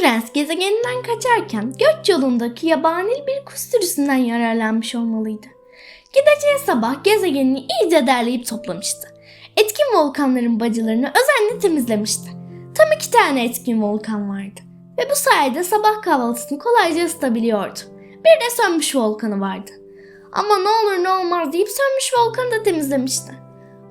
prens gezegeninden kaçarken göç yolundaki yabani bir kuş sürüsünden yararlanmış olmalıydı. Gideceği sabah gezegenini iyice derleyip toplamıştı. Etkin volkanların bacılarını özenle temizlemişti. Tam iki tane etkin volkan vardı. Ve bu sayede sabah kahvaltısını kolayca ısıtabiliyordu. Bir de sönmüş volkanı vardı. Ama ne olur ne olmaz deyip sönmüş volkanı da temizlemişti.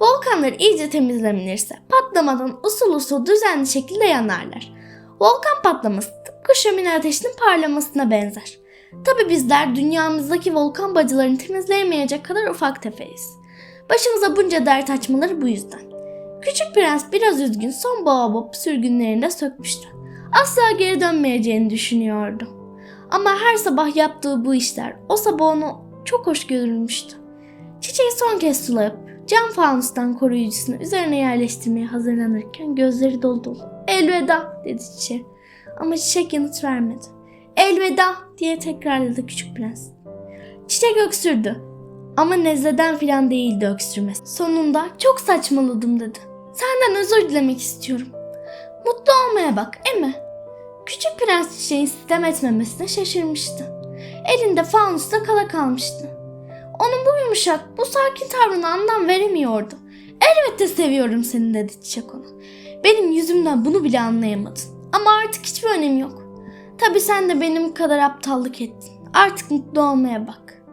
Volkanlar iyice temizlenirse patlamadan usul usul düzenli şekilde yanarlar. Volkan patlaması tıpkı şömine ateşinin parlamasına benzer. Tabi bizler dünyamızdaki volkan bacılarını temizleyemeyecek kadar ufak tefeyiz. Başımıza bunca dert açmaları bu yüzden. Küçük prens biraz üzgün son baobab sürgünlerini de sökmüştü. Asla geri dönmeyeceğini düşünüyordu. Ama her sabah yaptığı bu işler o sabah onu çok hoş görülmüştü. Çiçeği son kez sulayıp cam fanustan koruyucusunu üzerine yerleştirmeye hazırlanırken gözleri dolu dolu. Elveda dedi çiçeğe. Ama çiçek yanıt vermedi. Elveda diye tekrarladı küçük prens. Çiçek öksürdü. Ama nezleden filan değildi öksürmesi. Sonunda çok saçmaladım dedi. Senden özür dilemek istiyorum. Mutlu olmaya bak, emi. Küçük prens çiçeğin sitem etmemesine şaşırmıştı. Elinde fanusta kala kalmıştı. Onun bu yumuşak, bu sakin tavrına anlam veremiyordu. Elbette seviyorum seni dedi çiçek ona. Benim yüzümden bunu bile anlayamadın. Ama artık hiçbir önemi yok. Tabii sen de benim kadar aptallık ettin. Artık mutlu olmaya bak.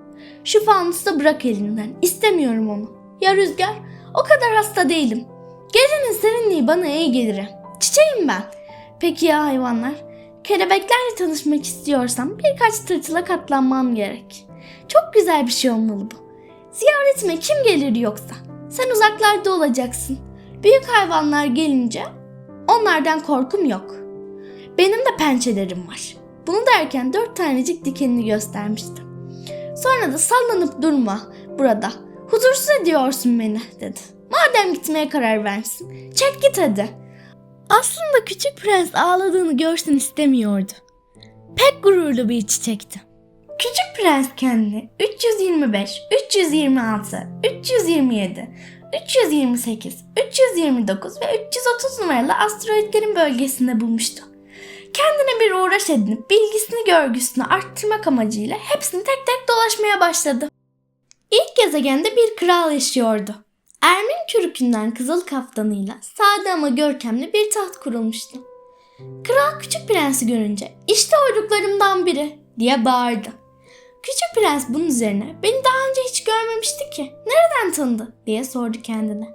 Şu fanusu da bırak elinden. İstemiyorum onu. Ya Rüzgar? O kadar hasta değilim. Gecenin serinliği bana iyi gelir. Çiçeğim ben. Peki ya hayvanlar? Kelebeklerle tanışmak istiyorsam birkaç tırtıla katlanmam gerek. Çok güzel bir şey olmalı bu. Ziyaretime kim gelir yoksa? Sen uzaklarda olacaksın. Büyük hayvanlar gelince onlardan korkum yok. Benim de pençelerim var. Bunu derken dört tanecik dikenini göstermişti. Sonra da sallanıp durma burada. Huzursuz ediyorsun beni dedi. Madem gitmeye karar versin, çek git hadi. Aslında küçük prens ağladığını görsün istemiyordu. Pek gururlu bir çiçekti. Küçük prens kendini 325, 326, 327, 328, 329 ve 330 numaralı asteroidlerin bölgesinde bulmuştu. Kendine bir uğraş edinip bilgisini görgüsünü arttırmak amacıyla hepsini tek tek dolaşmaya başladı. İlk gezegende bir kral yaşıyordu. Ermin çürükünden kızıl kaftanıyla sade ama görkemli bir taht kurulmuştu. Kral küçük prensi görünce işte uyduklarımdan biri diye bağırdı. Küçük prens bunun üzerine beni daha önce hiç görmemişti ki nereden tanıdı diye sordu kendine.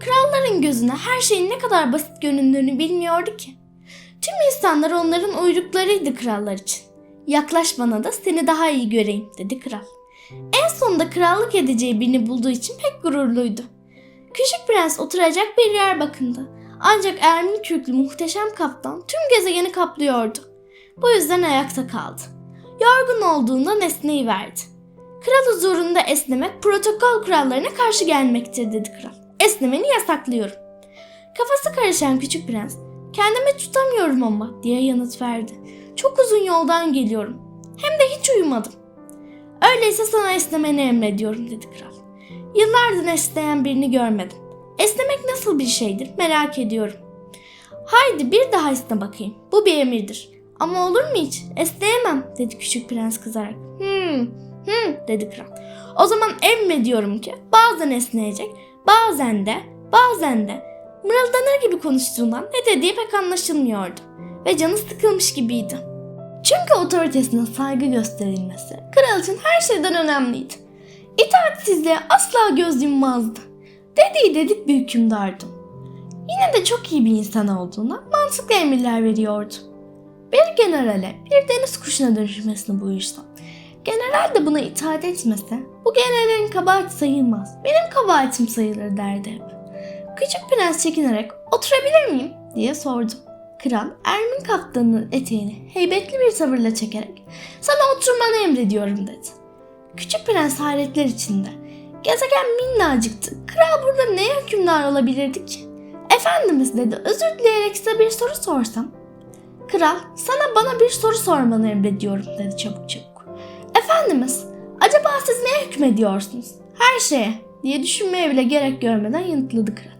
Kralların gözüne her şeyin ne kadar basit göründüğünü bilmiyordu ki. Tüm insanlar onların uyruklarıydı krallar için. Yaklaş bana da seni daha iyi göreyim dedi kral. En sonunda krallık edeceği birini bulduğu için pek gururluydu. Küçük prens oturacak bir yer bakındı. Ancak Ermin kürklü muhteşem kaptan tüm gezegeni kaplıyordu. Bu yüzden ayakta kaldı. Yorgun olduğunda nesneyi verdi. Kral huzurunda esnemek protokol kurallarına karşı gelmektir dedi kral. Esnemeni yasaklıyorum. Kafası karışan küçük prens kendimi tutamıyorum ama diye yanıt verdi. Çok uzun yoldan geliyorum. Hem de hiç uyumadım. Öyleyse sana esnemeni emrediyorum dedi kral. Yıllardır esneyen birini görmedim. Esnemek nasıl bir şeydir merak ediyorum. Haydi bir daha esne bakayım. Bu bir emirdir. Ama olur mu hiç? Esneyemem dedi küçük prens kızarak. Hmm, hmm dedi kral. O zaman emrediyorum ki bazen esneyecek, bazen de, bazen de mırıldanır gibi konuştuğundan ne dediği pek anlaşılmıyordu. Ve canı sıkılmış gibiydi. Çünkü otoritesine saygı gösterilmesi kral için her şeyden önemliydi. İtaatsizliğe asla göz yummazdı. Dediği dedik bir hükümdardı. Yine de çok iyi bir insan olduğuna mantıklı emirler veriyordu. Bir generale bir deniz kuşuna dönüşmesini buyursam, general de buna itaat etmese bu generalin kabahati sayılmaz. Benim kabahatim sayılır derdi hep. Küçük prens çekinerek oturabilir miyim diye sordu. Kral Ermin kaptanının eteğini heybetli bir tavırla çekerek sana oturmanı emrediyorum dedi. Küçük prens hayretler içinde. Gezegen minnacıktı. Kral burada neye hükümdar olabilirdi ki? Efendimiz dedi özür dileyerek size bir soru sorsam. Kral sana bana bir soru sormanı emrediyorum dedi çabuk çabuk. Efendimiz acaba siz neye hükmediyorsunuz? Her şeye diye düşünmeye bile gerek görmeden yanıtladı kral.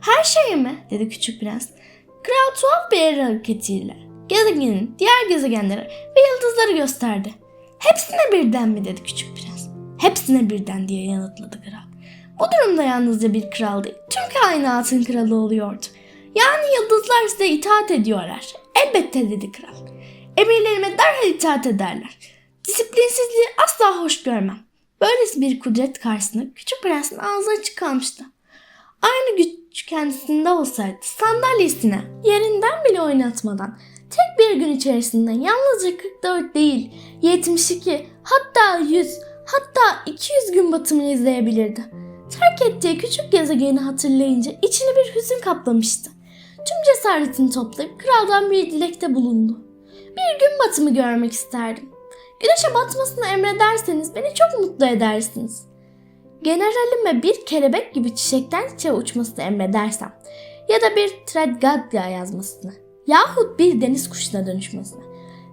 Her şeye mi dedi küçük prens. Kral tuhaf bir el hareketiyle gezegenin diğer gezegenleri ve yıldızları gösterdi. Hepsine birden mi dedi küçük prens. Hepsine birden diye yanıtladı kral. Bu durumda yalnızca bir kral değil, tüm kainatın kralı oluyordu. Yani yıldızlar size itaat ediyorlar. Elbette dedi kral. Emirlerime derhal itaat ederler. Disiplinsizliği asla hoş görmem. Böylesi bir kudret karşısında küçük prensin ağzı açık kalmıştı. Aynı güç kendisinde olsaydı sandalyesine yerinden bile oynatmadan tek bir gün içerisinde yalnızca 44 değil 72 hatta 100 hatta 200 gün batımını izleyebilirdi. Terk ettiği küçük gezegeni hatırlayınca içini bir hüzün kaplamıştı. Tüm cesaretini toplayıp kraldan bir dilekte bulundu. Bir gün batımı görmek isterdim. Güneşe batmasını emrederseniz beni çok mutlu edersiniz. Generalime bir kelebek gibi çiçekten çiçeğe uçmasını emredersem ya da bir tredgadya yazmasını yahut bir deniz kuşuna dönüşmesini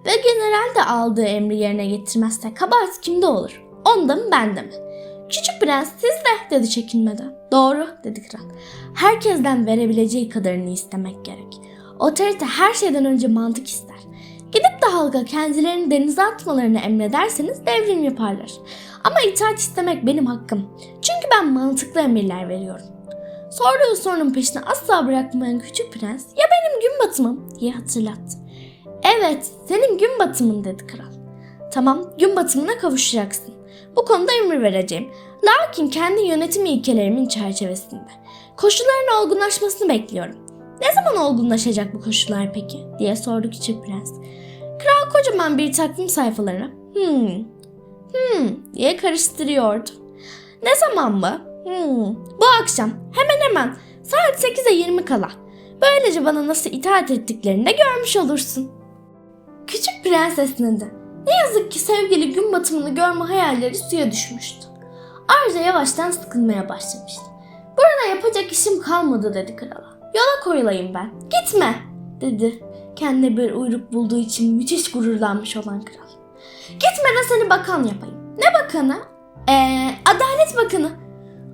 ve general de aldığı emri yerine getirmezse kabahat kimde olur? Onda mı bende mi? Küçük prens sizde dedi çekinmeden. Doğru dedi kral. Herkesten verebileceği kadarını istemek gerek. Otorite her şeyden önce mantık ister. Gidip de halka kendilerini denize atmalarını emrederseniz devrim yaparlar. Ama itaat istemek benim hakkım. Çünkü ben mantıklı emirler veriyorum. Sorduğu sorunun peşini asla bırakmayan küçük prens ya benim gün batımım diye hatırlattı. Evet senin gün batımın dedi kral. Tamam gün batımına kavuşacaksın. Bu konuda emir vereceğim. Lakin kendi yönetim ilkelerimin çerçevesinde. Koşulların olgunlaşmasını bekliyorum. Ne zaman olgunlaşacak bu koşullar peki? diye sordu küçük prens. Kral kocaman bir takvim sayfalarına hmm, hmm diye karıştırıyordu. Ne zaman mı? Hmm, bu akşam hemen hemen saat 8'e 20 kala. Böylece bana nasıl itaat ettiklerini de görmüş olursun. Küçük prens esnedi. Ne yazık ki sevgili gün batımını görme hayalleri suya düşmüştü. Ayrıca yavaştan sıkılmaya başlamıştı. Burada yapacak işim kalmadı dedi krala. Yola koyulayım ben. Gitme dedi. Kendine bir uyruk bulduğu için müthiş gururlanmış olan kral. Gitme de seni bakan yapayım. Ne bakanı? Eee adalet bakanı.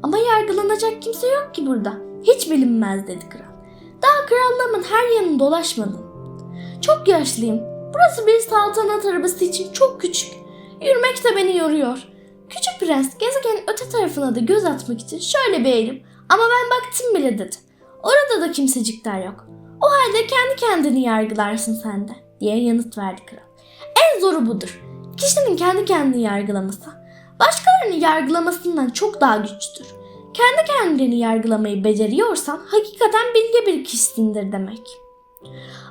Ama yargılanacak kimse yok ki burada. Hiç bilinmez dedi kral. Daha krallığımın her yanını dolaşmadım. Çok yaşlıyım. Burası bir saltanat arabası için çok küçük. Yürümek de beni yoruyor. Küçük prens gezegenin öte tarafına da göz atmak için şöyle bir eğilim. Ama ben baktım bile dedi. Orada da kimsecikler yok. O halde kendi kendini yargılarsın sen de diye yanıt verdi kral. En zoru budur. Kişinin kendi kendini yargılaması. Başkalarını yargılamasından çok daha güçtür. Kendi kendini yargılamayı beceriyorsan hakikaten bilge bir kişisindir demek.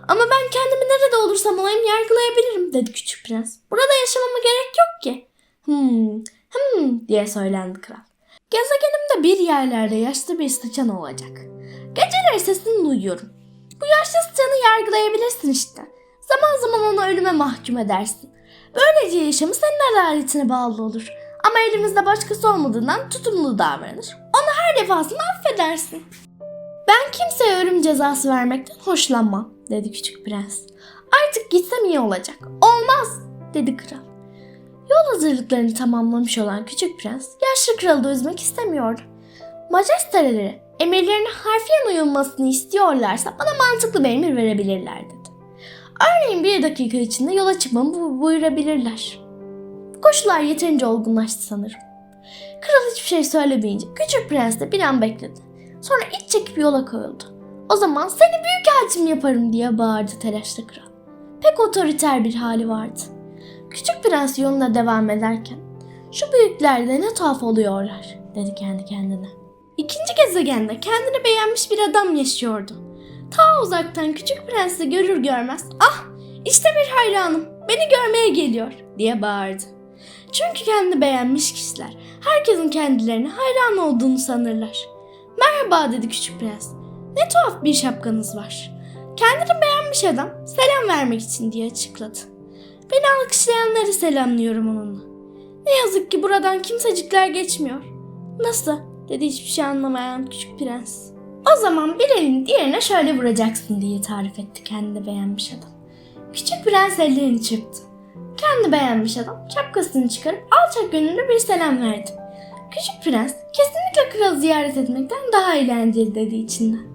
Ama ben kendimi nerede olursam olayım yargılayabilirim dedi küçük prens. Burada yaşamama gerek yok ki. Hmm, hmm diye söylendi kral. Gezegenimde bir yerlerde yaşlı bir sıçan olacak. Geceleri sesini duyuyorum. Bu yaşlı sıçanı yargılayabilirsin işte. Zaman zaman onu ölüme mahkum edersin. Böylece yaşamı senin adaletine bağlı olur. Ama elimizde başkası olmadığından tutumlu davranır. Onu her defasında affedersin. Ben kimseye ölüm cezası vermekten hoşlanmam dedi küçük prens. Artık gitsem iyi olacak. Olmaz dedi kral. Yol hazırlıklarını tamamlamış olan küçük prens yaşlı kralı da üzmek istemiyordu. Majesteleri emirlerine harfiyen uyulmasını istiyorlarsa bana mantıklı bir emir verebilirler dedi. Örneğin bir dakika içinde yola çıkmamı bu- buyurabilirler. Koşullar yeterince olgunlaştı sanırım. Kral hiçbir şey söylemeyince küçük prens de bir an bekledi. Sonra iç çekip yola koyuldu. O zaman seni büyük elçim yaparım diye bağırdı telaşla kral. Pek otoriter bir hali vardı. Küçük prens yoluna devam ederken şu büyükler de ne tuhaf oluyorlar dedi kendi kendine. İkinci gezegende kendini beğenmiş bir adam yaşıyordu. Ta uzaktan küçük prensi görür görmez ah işte bir hayranım beni görmeye geliyor diye bağırdı. Çünkü kendini beğenmiş kişiler herkesin kendilerine hayran olduğunu sanırlar. Merhaba dedi küçük prens. Ne tuhaf bir şapkanız var. Kendini beğenmiş adam selam vermek için diye açıkladı. Beni alkışlayanları selamlıyorum onunla. Ne yazık ki buradan kimsecikler geçmiyor. Nasıl? dedi hiçbir şey anlamayan küçük prens. O zaman bir elini diğerine şöyle vuracaksın diye tarif etti kendini beğenmiş adam. Küçük prens ellerini çırptı. Kendi beğenmiş adam şapkasını çıkarıp alçak gönüllü bir selam verdi. Küçük prens kesinlikle kralı ziyaret etmekten daha eğlenceli dedi içinden.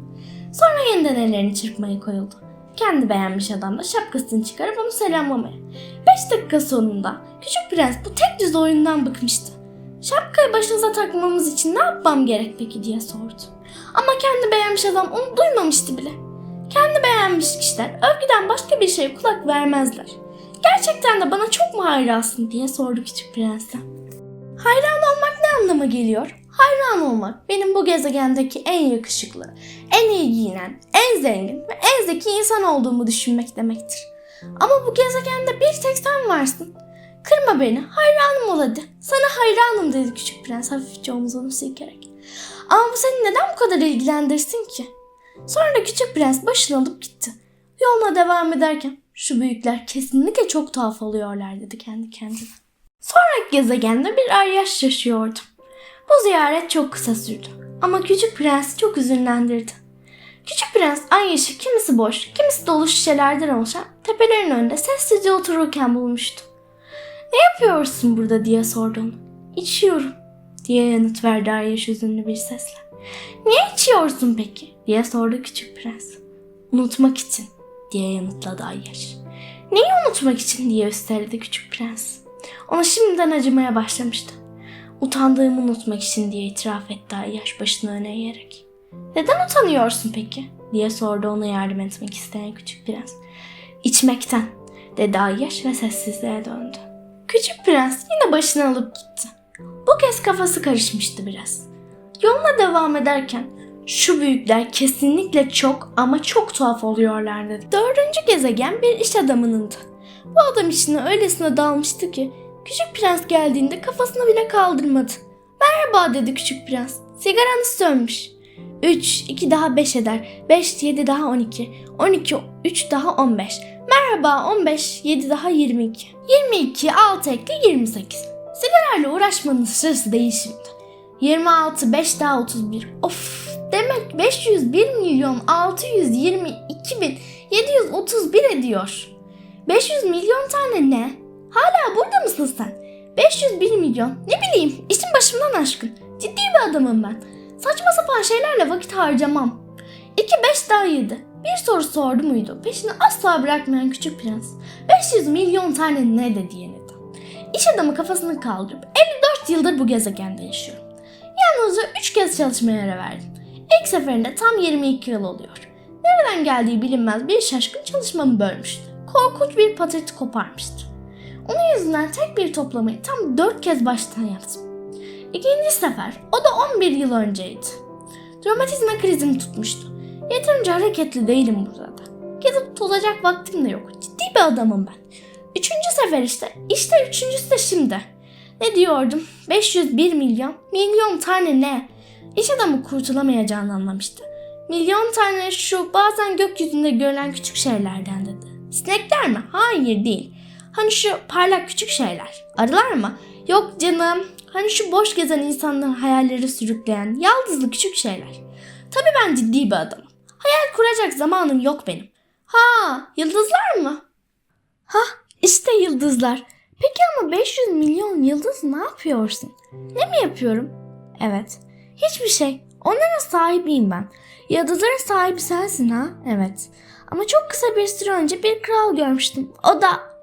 Sonra yeniden ellerini çırpmaya koyuldu. kendi beğenmiş adam da şapkasını çıkarıp onu selamlamaya. Beş dakika sonunda küçük prens bu tek düz oyundan bıkmıştı. Şapkayı başınıza takmamız için ne yapmam gerek peki diye sordu. Ama kendi beğenmiş adam onu duymamıştı bile. Kendi beğenmiş kişiler övgüden başka bir şeye kulak vermezler. Gerçekten de bana çok mu hayransın diye sordu küçük prense. Hayran olmak ne anlama geliyor? Hayran olmak benim bu gezegendeki en yakışıklı, en iyi giyinen, en zengin ve en zeki insan olduğumu düşünmek demektir. Ama bu gezegende bir tek sen varsın. Kırma beni, hayranım ol hadi. Sana hayranım dedi küçük prens hafifçe omzunu silkerek. Ama bu seni neden bu kadar ilgilendirsin ki? Sonra da küçük prens başını alıp gitti. Yoluna devam ederken şu büyükler kesinlikle çok tuhaf oluyorlar dedi kendi kendine. Sonraki gezegende bir ay yaş yaşıyordu. Bu ziyaret çok kısa sürdü. Ama küçük prensi çok üzünlendirdi. Küçük prens ay yaşı kimisi boş, kimisi dolu şişelerden oluşan tepelerin önünde sessizce otururken bulmuştu. Ne yapıyorsun burada diye sordu onu. İçiyorum diye yanıt verdi ay üzünlü bir sesle. Niye içiyorsun peki diye sordu küçük prens. Unutmak için diye yanıtladı ay yaş. Neyi unutmak için diye üsteledi küçük prens. Ona şimdiden acımaya başlamıştı. Utandığımı unutmak için diye itiraf etti Ayyaş başını öne eğerek. Neden utanıyorsun peki? diye sordu ona yardım etmek isteyen küçük prens. İçmekten dedi Ayyaş ve sessizliğe döndü. Küçük prens yine başını alıp gitti. Bu kez kafası karışmıştı biraz. Yoluna devam ederken şu büyükler kesinlikle çok ama çok tuhaf oluyorlar dedi. Dördüncü gezegen bir iş adamınındı. Bu adam işine öylesine dalmıştı ki Küçük prens geldiğinde kafasını bile kaldırmadı. Merhaba dedi küçük prens. Sigaranız sönmüş. 3, 2 daha 5 eder. 5, 7 daha 12. 12, 3 daha 15. Merhaba 15, 7 daha 22. 22, 6 ekle 28. Sigarayla uğraşmanın sırası değil şimdi. 26, 5 daha 31. Of demek 501 milyon 622 bin 731 ediyor. 500 milyon tane ne? Hala burada mısın sen? 501 milyon. Ne bileyim işin başımdan aşkın. Ciddi bir adamım ben. Saçma sapan şeylerle vakit harcamam. 2 5 daha 7. Bir soru sordu muydu? Peşini asla bırakmayan küçük prens. 500 milyon tane ne dedi yeniden. İş adamı kafasını kaldırıp 54 yıldır bu gezegende yaşıyorum. Yalnızca 3 kez çalışmaya ara verdim. İlk seferinde tam 22 yıl oluyor. Nereden geldiği bilinmez bir şaşkın çalışmamı bölmüştü. Korkunç bir patırtı koparmıştı. Yüzünden tek bir toplamayı tam dört kez baştan yaptım. İkinci sefer o da 11 yıl önceydi. Romatizma krizim tutmuştu. Yeterince hareketli değilim burada da. Gezip tozacak vaktim de yok. Ciddi bir adamım ben. Üçüncü sefer işte. İşte üçüncüsü de şimdi. Ne diyordum? 501 milyon. Milyon tane ne? İş adamı kurtulamayacağını anlamıştı. Milyon tane şu bazen gökyüzünde görülen küçük şeylerden dedi. Sinekler mi? Hayır değil. Hani şu parlak küçük şeyler. Arılar mı? Yok canım. Hani şu boş gezen insanların hayalleri sürükleyen yaldızlı küçük şeyler. Tabii ben ciddi bir adamım. Hayal kuracak zamanım yok benim. Ha, yıldızlar mı? Ha, işte yıldızlar. Peki ama 500 milyon yıldız ne yapıyorsun? Ne mi yapıyorum? Evet. Hiçbir şey. Onların sahibiyim ben. Yıldızların sahibi sensin ha? Evet. Ama çok kısa bir süre önce bir kral görmüştüm. O da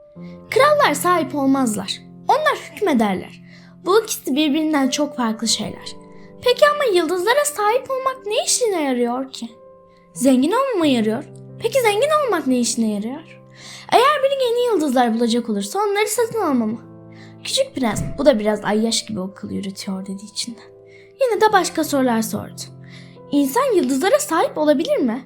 Krallar sahip olmazlar. Onlar hükmederler. Bu ikisi birbirinden çok farklı şeyler. Peki ama yıldızlara sahip olmak ne işine yarıyor ki? Zengin olmama yarıyor. Peki zengin olmak ne işine yarıyor? Eğer biri yeni yıldızlar bulacak olursa onları satın almamı. Küçük prens bu da biraz ayyaş gibi akıl yürütüyor dedi içinden. Yine de başka sorular sordu. İnsan yıldızlara sahip olabilir mi?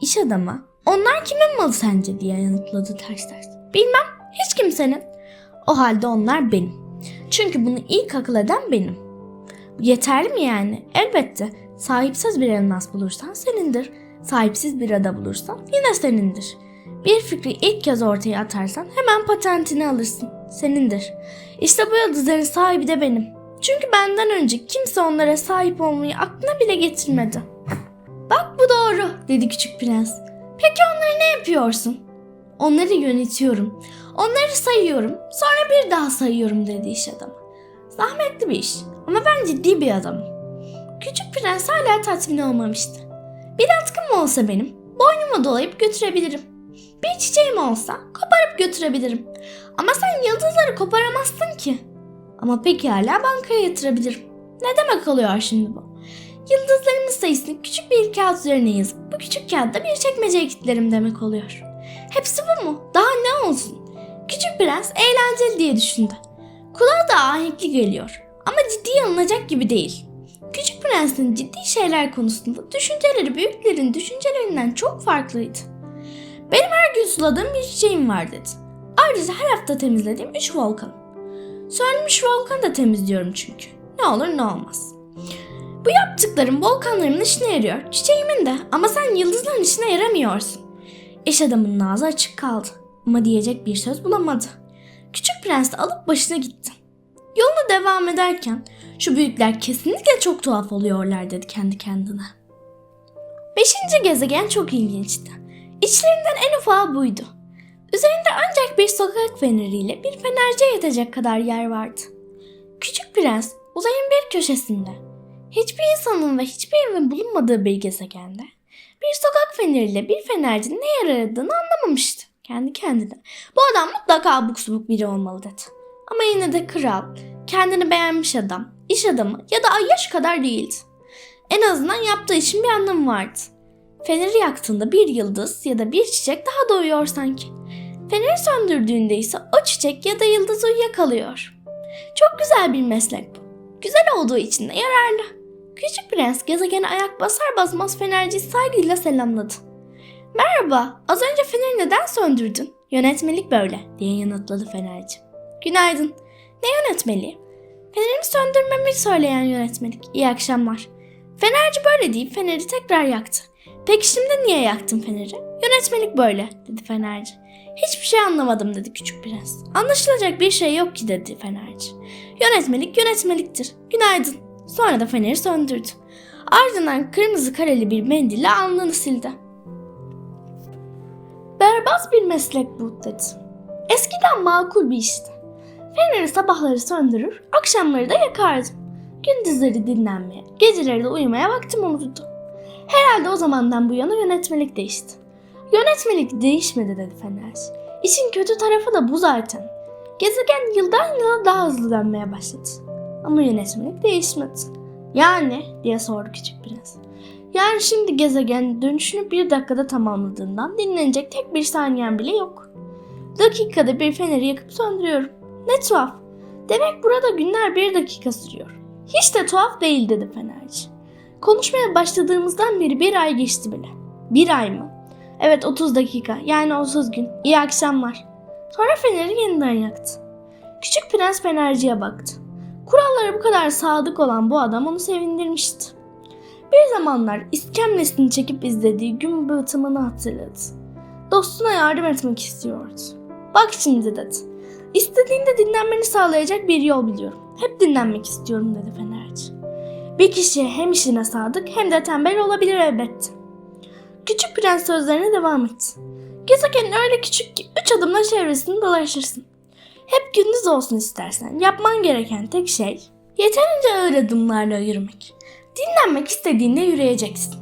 İş adamı. Onlar kimin malı sence diye yanıtladı ters ters. Bilmem hiç kimsenin. O halde onlar benim. Çünkü bunu ilk akıl eden benim. Yeterli mi yani? Elbette. Sahipsiz bir elmas bulursan senindir. Sahipsiz bir ada bulursan yine senindir. Bir fikri ilk kez ortaya atarsan hemen patentini alırsın. Senindir. İşte bu yıldızların sahibi de benim. Çünkü benden önce kimse onlara sahip olmayı aklına bile getirmedi. Bak bu doğru dedi küçük prens. Peki onları ne yapıyorsun? Onları yönetiyorum. Onları sayıyorum. Sonra bir daha sayıyorum dedi iş adamı. Zahmetli bir iş ama ben ciddi bir adamım. Küçük prens hala tatmin olmamıştı. Bir atkım mı olsa benim? boynuma dolayıp götürebilirim. Bir çiçeğim olsa koparıp götürebilirim. Ama sen yıldızları koparamazsın ki. Ama pekala bankaya yatırabilirim. Ne demek oluyor şimdi bu? Yıldızlarımın sayısını küçük bir kağıt üzerine yazıp bu küçük kağıtta bir çekmeceye kilitlerim demek oluyor. Hepsi bu mu? Daha ne olsun? Küçük prens eğlenceli diye düşündü. Kulağa da ahenkli geliyor ama ciddiye alınacak gibi değil. Küçük prensin ciddi şeyler konusunda düşünceleri büyüklerin düşüncelerinden çok farklıydı. Benim her gün suladığım bir çiçeğim var dedi. Ayrıca her hafta temizlediğim üç volkan. Sönmüş volkanı da temizliyorum çünkü. Ne olur ne olmaz. Bu yaptıklarım volkanlarımın işine yarıyor. Çiçeğimin de ama sen yıldızların işine yaramıyorsun. İş adamının ağzı açık kaldı. Ama diyecek bir söz bulamadı. Küçük prens de alıp başına gitti. Yoluna devam ederken şu büyükler kesinlikle çok tuhaf oluyorlar dedi kendi kendine. Beşinci gezegen çok ilginçti. İçlerinden en ufağı buydu. Üzerinde ancak bir sokak feneriyle bir fenerciye yetecek kadar yer vardı. Küçük prens uzayın bir köşesinde, hiçbir insanın ve hiçbir evin bulunmadığı bir gezegende, bir sokak feneriyle bir fenercinin ne yer aradığını anlamamıştı kendi kendine. Bu adam mutlaka abuk subuk biri olmalı dedi. Ama yine de kral, kendini beğenmiş adam, iş adamı ya da ayyaş kadar değildi. En azından yaptığı işin bir anlamı vardı. Feneri yaktığında bir yıldız ya da bir çiçek daha doğuyor sanki. Feneri söndürdüğünde ise o çiçek ya da yıldız uyuyakalıyor. Çok güzel bir meslek bu. Güzel olduğu için de yararlı. Küçük prens gezegene ayak basar basmaz fenerciyi saygıyla selamladı. Merhaba, az önce feneri neden söndürdün? Yönetmelik böyle, diye yanıtladı fenerci. Günaydın. Ne yönetmeliği? Fenerimi söndürmemi söyleyen yönetmelik. İyi akşamlar. Fenerci böyle deyip feneri tekrar yaktı. Peki şimdi niye yaktın feneri? Yönetmelik böyle, dedi fenerci. Hiçbir şey anlamadım dedi küçük prens. Anlaşılacak bir şey yok ki dedi fenerci. Yönetmelik yönetmeliktir. Günaydın. Sonra da feneri söndürdü. Ardından kırmızı kareli bir mendille alnını sildi. Berbat bir meslek bu dedi. Eskiden makul bir işti. Feneri sabahları söndürür, akşamları da yakardım. Gündüzleri dinlenmeye, geceleri de uyumaya vaktim olurdu. Herhalde o zamandan bu yana yönetmelik değişti. Yönetmelik değişmedi dedi Fenerci. İşin kötü tarafı da bu zaten. Gezegen yıldan yıla daha hızlı dönmeye başladı. Ama yönetmelik değişmedi. Yani diye sordu küçük prens. Yani şimdi gezegen dönüşünü bir dakikada tamamladığından dinlenecek tek bir saniyen bile yok. Dakikada bir feneri yakıp söndürüyorum. Ne tuhaf. Demek burada günler bir dakika sürüyor. Hiç de tuhaf değil dedi fenerci. Konuşmaya başladığımızdan beri bir ay geçti bile. Bir ay mı? Evet 30 dakika yani 30 gün. İyi akşamlar. Sonra feneri yeniden yaktı. Küçük prens fenerciye baktı. Kurallara bu kadar sadık olan bu adam onu sevindirmişti. Bir zamanlar iskemlesini çekip izlediği gün batımını hatırladı. Dostuna yardım etmek istiyordu. Bak şimdi dedi. İstediğinde dinlenmeni sağlayacak bir yol biliyorum. Hep dinlenmek istiyorum dedi Fenerci. Bir kişi hem işine sadık hem de tembel olabilir elbette. Küçük prens sözlerine devam etti. Gezegenin öyle küçük ki üç adımla çevresini dolaşırsın. Hep gündüz olsun istersen yapman gereken tek şey yeterince ağır adımlarla yürümek. Dinlenmek istediğinde yürüyeceksin.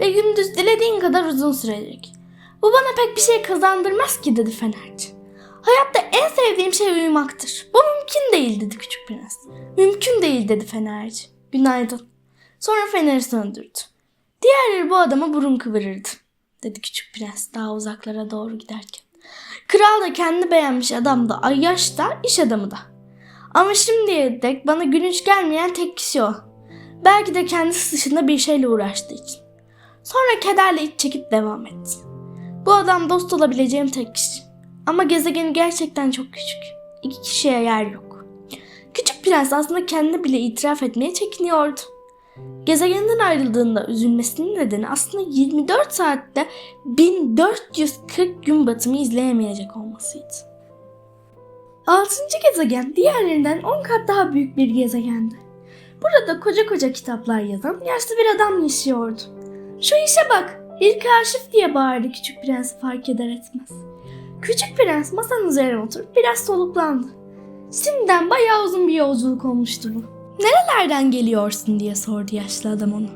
Ve gündüz dilediğin kadar uzun sürecek. Bu bana pek bir şey kazandırmaz ki dedi Fenerci. Hayatta en sevdiğim şey uyumaktır. Bu mümkün değil dedi küçük prens. Mümkün değil dedi Fenerci. Günaydın. Sonra feneri söndürdü. Diğerleri bu adama burun kıvırırdı dedi küçük prens daha uzaklara doğru giderken. Kral da kendi beğenmiş adam da ayyaş da iş adamı da. Ama şimdiye dek bana gülünç gelmeyen tek kişi o. Belki de kendisi dışında bir şeyle uğraştığı için. Sonra kederle iç çekip devam etti. Bu adam dost olabileceğim tek kişi. Ama gezegeni gerçekten çok küçük. İki kişiye yer yok. Küçük prens aslında kendine bile itiraf etmeye çekiniyordu. Gezegenden ayrıldığında üzülmesinin nedeni aslında 24 saatte 1440 gün batımı izleyemeyecek olmasıydı. Altıncı gezegen diğerlerinden 10 kat daha büyük bir gezegendi. Burada koca koca kitaplar yazan yaşlı bir adam yaşıyordu. Şu işe bak, bir kaşif diye bağırdı küçük prens fark eder etmez. Küçük prens masanın üzerine oturup biraz soluklandı. Şimdiden bayağı uzun bir yolculuk olmuştu bu. Nerelerden geliyorsun diye sordu yaşlı adam ona.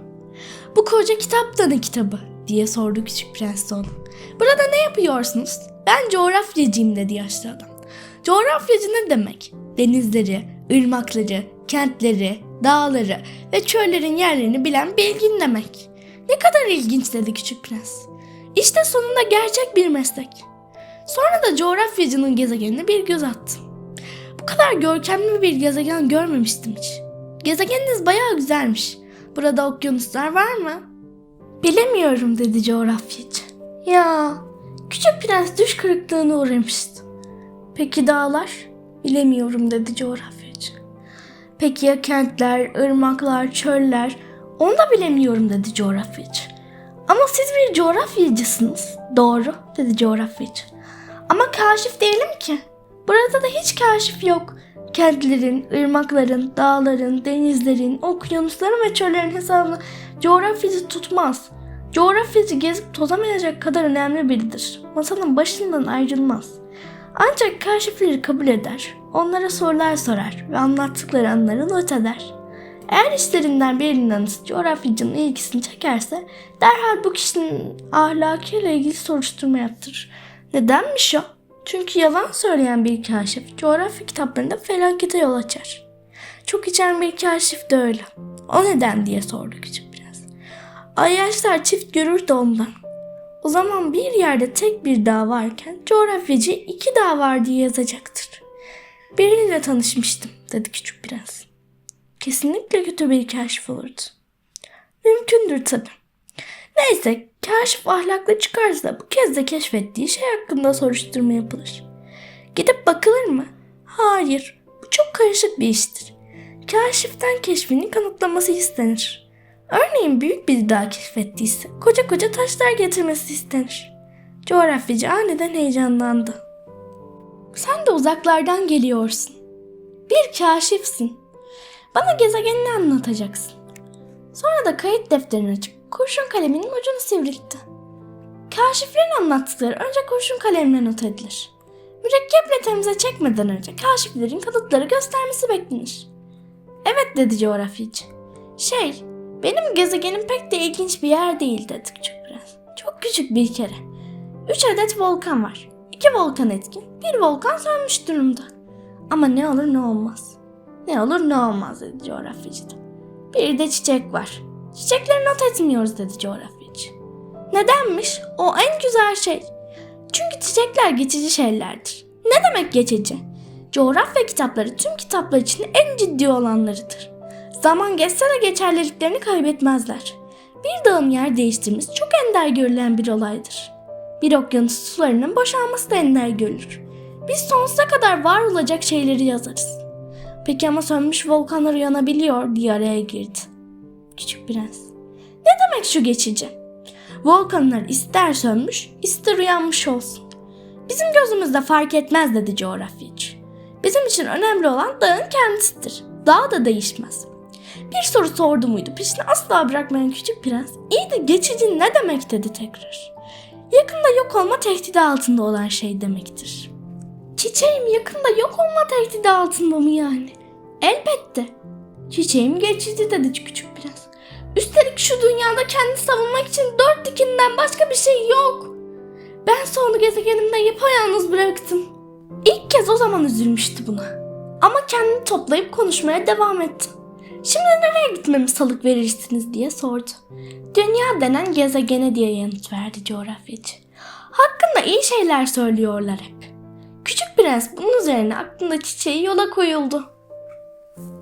Bu koca kitap da ne kitabı diye sordu küçük prens ona. Burada ne yapıyorsunuz? Ben coğrafyacıyım dedi yaşlı adam. Coğrafyacı ne demek? Denizleri, ırmakları, kentleri, dağları ve çöllerin yerlerini bilen bilgin demek. Ne kadar ilginç dedi küçük prens. İşte sonunda gerçek bir meslek. Sonra da coğrafyacının gezegenine bir göz attım. Bu kadar görkemli bir gezegen görmemiştim hiç. Gezegeniniz bayağı güzelmiş. Burada okyanuslar var mı? Bilemiyorum dedi coğrafyacı. Ya küçük prens düş kırıklığına uğramıştı. Peki dağlar? Bilemiyorum dedi coğrafyacı. Peki ya kentler, ırmaklar, çöller? Onu da bilemiyorum dedi coğrafyacı. Ama siz bir coğrafyacısınız. Doğru dedi coğrafyacı. Ama kaşif değilim ki. Burada da hiç kaşif yok. Kentlerin, ırmakların, dağların, denizlerin, okyanusların ve çöllerin hesabını coğrafyacı tutmaz. Coğrafyacı gezip tozamayacak kadar önemli biridir. Masanın başından ayrılmaz. Ancak kaşifleri kabul eder. Onlara sorular sorar ve anlattıkları anları not eder. Eğer işlerinden birinin anısı coğrafyacının ilgisini çekerse derhal bu kişinin ahlakıyla ilgili soruşturma yaptırır. Nedenmiş o? Çünkü yalan söyleyen bir kaşif coğrafya kitaplarında felakete yol açar. Çok içen bir kaşif de öyle. O neden diye sordu küçük prens. Ayyaşlar çift görür de ondan. O zaman bir yerde tek bir dağ varken coğrafyacı iki dağ var diye yazacaktır. Biriyle tanışmıştım dedi küçük prens. Kesinlikle kötü bir kaşif olurdu. Mümkündür tabii. Neyse kaşif ahlaklı çıkarsa bu kez de keşfettiği şey hakkında soruşturma yapılır. Gidip bakılır mı? Hayır. Bu çok karışık bir iştir. Kaşiften keşfini kanıtlaması istenir. Örneğin büyük bir dağ keşfettiyse koca koca taşlar getirmesi istenir. Coğrafyacı aniden heyecanlandı. Sen de uzaklardan geliyorsun. Bir kaşifsin. Bana gezegenini anlatacaksın. Sonra da kayıt defterini açıp kurşun kaleminin ucunu sivriltti. Kaşiflerin anlattıkları önce kurşun kalemle not edilir. Mürekkeple temize çekmeden önce kaşiflerin kanıtları göstermesi beklenir. Evet dedi coğrafyacı. Şey, benim gezegenim pek de ilginç bir yer değil dedi küçük. Çok küçük bir kere. Üç adet volkan var. İki volkan etkin, bir volkan sönmüş durumda. Ama ne olur ne olmaz. Ne olur ne olmaz dedi coğrafyacı da. Bir de çiçek var. Çiçekleri not etmiyoruz dedi coğrafyacı. Nedenmiş? O en güzel şey. Çünkü çiçekler geçici şeylerdir. Ne demek geçici? Coğrafya kitapları tüm kitaplar için en ciddi olanlarıdır. Zaman geçse de geçerliliklerini kaybetmezler. Bir dağın yer değiştirmesi çok ender görülen bir olaydır. Bir okyanus sularının boşalması da ender görülür. Biz sonsuza kadar var olacak şeyleri yazarız. Peki ama sönmüş volkanlar uyanabiliyor diye araya girdi. Küçük prens. Ne demek şu geçici? Volkanlar ister sönmüş ister uyanmış olsun. Bizim gözümüzde fark etmez dedi coğrafyacı. Bizim için önemli olan dağın kendisidir. Dağ da değişmez. Bir soru sordu muydu peşini asla bırakmayan küçük prens iyi de geçici ne demek dedi tekrar. Yakında yok olma tehdidi altında olan şey demektir. Çiçeğim yakında yok olma tehdidi altında mı yani? Elbette. Çiçeğim geçici dedi küçük prens. Üstelik şu dünyada kendi savunmak için dört dikinden başka bir şey yok. Ben sonra gezegenimde yapayalnız bıraktım. İlk kez o zaman üzülmüştü buna. Ama kendini toplayıp konuşmaya devam etti. Şimdi nereye gitmemi salık verirsiniz diye sordu. Dünya denen gezegene diye yanıt verdi coğrafyacı. Hakkında iyi şeyler söylüyorlar hep. Küçük prens bunun üzerine aklında çiçeği yola koyuldu.